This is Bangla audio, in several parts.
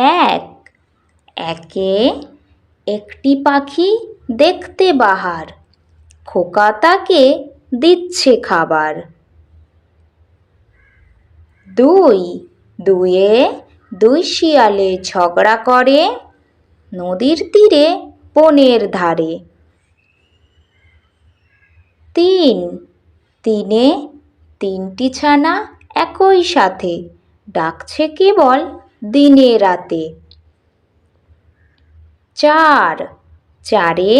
এক। একে একটি পাখি দেখতে বাহার, খোকা তাকে দিচ্ছে খাবার। দুই। দুয়ে দুই শিয়ালে ঝগড়া করে নদীর তীরে বনের ধারে। তিন। তিনে তিনটি ছানা একই সাথে, ডাকছে কেবল দিনে রাতে। চার। চারে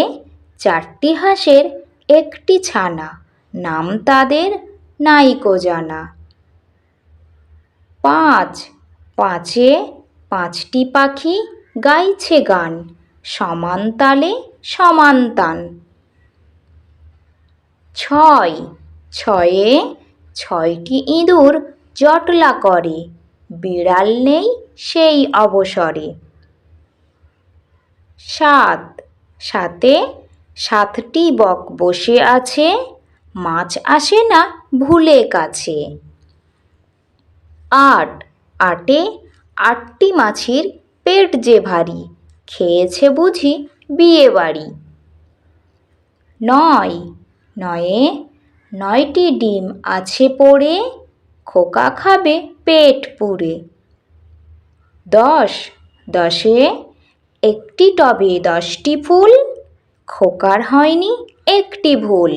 চারটি হাঁসের একটি ছানা। নাম তাদের নাইকো জানা। পাঁচ। পাঁচে পাঁচটি পাখি গাইছে গান। সমান তালে ছয়। ছয়ে ছয়টি ইঁদুর জটলা করে। বিড়াল নেই সেই অবসরে। সাত। সাতে সাতটি বক বসে আছে, মাছ আসে না ভুলে কাছে। আট। আটে আটটি মাছির পেট যে ভারী, খেয়েছে বুঝি বিয়ে বাড়ি। নয়। নয়ে নয়টি ডিম আছে পড়ে, খোকা খাবে পেট পুড়ে। দশ। দশে একটি টবে দশটি ফুল খোকার হয়নি একটি ভুল।